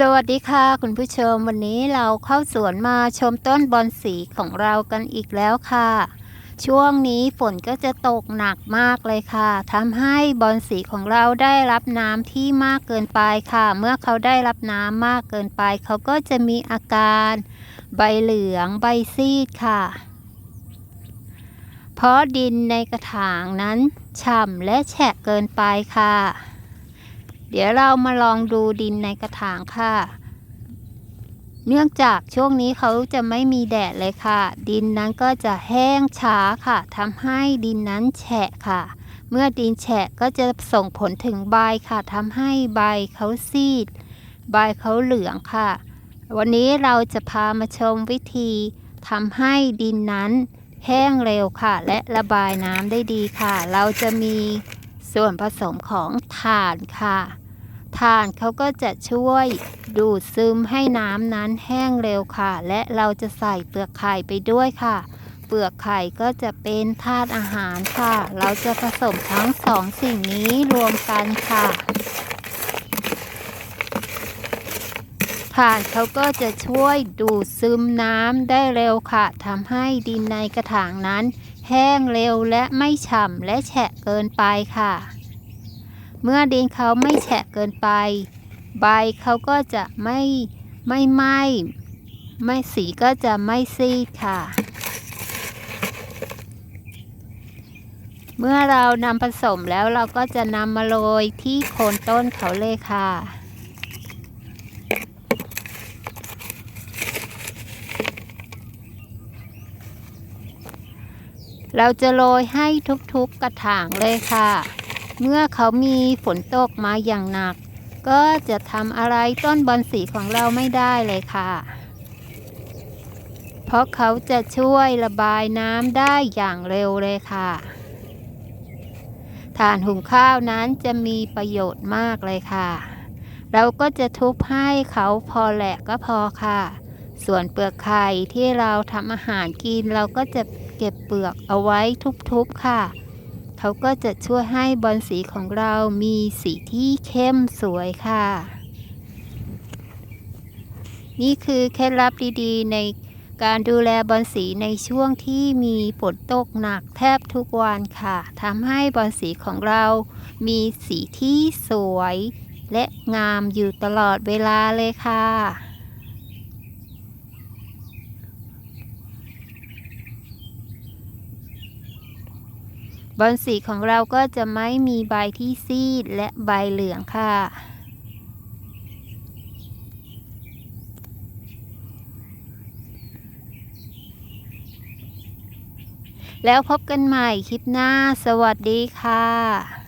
สวัสดีค่ะคุณผู้ชมวันนี้เราเข้าสวนมาชมต้นบอนสีของเรากันอีกแล้วค่ะ ช่วงนี้ฝนก็จะตกหนักมากเลยค่ะทำให้บอนสีของเราได้รับน้ำที่มากเกินไปค่ะ เมื่อเขาได้รับน้ำมากเกินไป เขาก็จะมีอาการ ใบเหลืองใบซีดค่ะ เพราะดินในกระถางนั้นฉ่ำและแฉะเกินไปค่ะ เดี๋ยวเรามาลองดูดินในกระถางค่ะ เนื่องจากช่วงนี้เขาจะไม่มีแดดเลยค่ะ ดินนั้นก็จะแห้งช้าค่ะทำให้ดินนั้นแฉะค่ะ เมื่อดินแฉะก็จะส่งผลถึงใบค่ะทำให้ใบเขาซีด ใบเขาเหลืองค่ะ วันนี้เราจะพามาชมวิธีทำให้ดินนั้นแห้งเร็วค่ะ และระบายน้ำได้ดีค่ะ เราจะมี ส่วนผสมของถ่านค่ะถ่านเขาก็จะช่วยดูดซึมให้น้ำนั้นแห้งเร็วค่ะ และเราจะใส่เปลือกไข่ไปด้วยค่ะ เปลือกไข่ก็จะเป็นธาตุอาหารค่ะ เราจะผสมทั้งสองสิ่งนี้รวมกันค่ะถ่านเขาก็จะช่วยดูดซึมน้ำได้เร็วค่ะทำให้ดินในกระถางนั้น แห้งเร็วและไม่ฉ่ำและแฉะเกินไปค่ะ เมื่อดินเขาไม่แฉะเกินไป ใบเขาก็จะไม่ไม่ไหม้ไม่สีก็จะไม่ซีดค่ะ เมื่อเรานำผสมแล้วเราก็จะนำมาโรยที่โคนต้นเขาเลยค่ะ เราจะโรยให้ทุกๆกระถางเลยค่ะ เมื่อเขามีฝนตกมาอย่างหนัก ก็จะทำอะไรต้นบอนสีของเราไม่ได้เลยค่ะ เพราะเขาจะช่วยระบายน้ำได้อย่างเร็วเลยค่ะถ่านหุงข้าวนั้นจะมีประโยชน์มากเลยค่ะ เราก็จะทุบให้เขาพอแหลกก็พอค่ะ ส่วนเปลือกไข่ที่เราทำอาหารกินเราก็จะ ก็บเปลือกเอาไว้ทุบๆค่ะ เขาก็จะช่วยให้บอลสีของเรามีสีที่เข้มสวยค่ะ นี่คือเคล็ดลับดีๆ ในการดูแลบอลสีในช่วงที่มีฝนตกหนักแทบทุกวันค่ะทำให้บอลสีของเรามีสีที่สวย และงามอยู่ตลอดเวลาเลยค่ะ บอลสีของเราก็จะไม่มีใบที่ซีดและใบเหลืองค่ะ แล้วพบกันใหม่คลิปหน้า สวัสดีค่ะ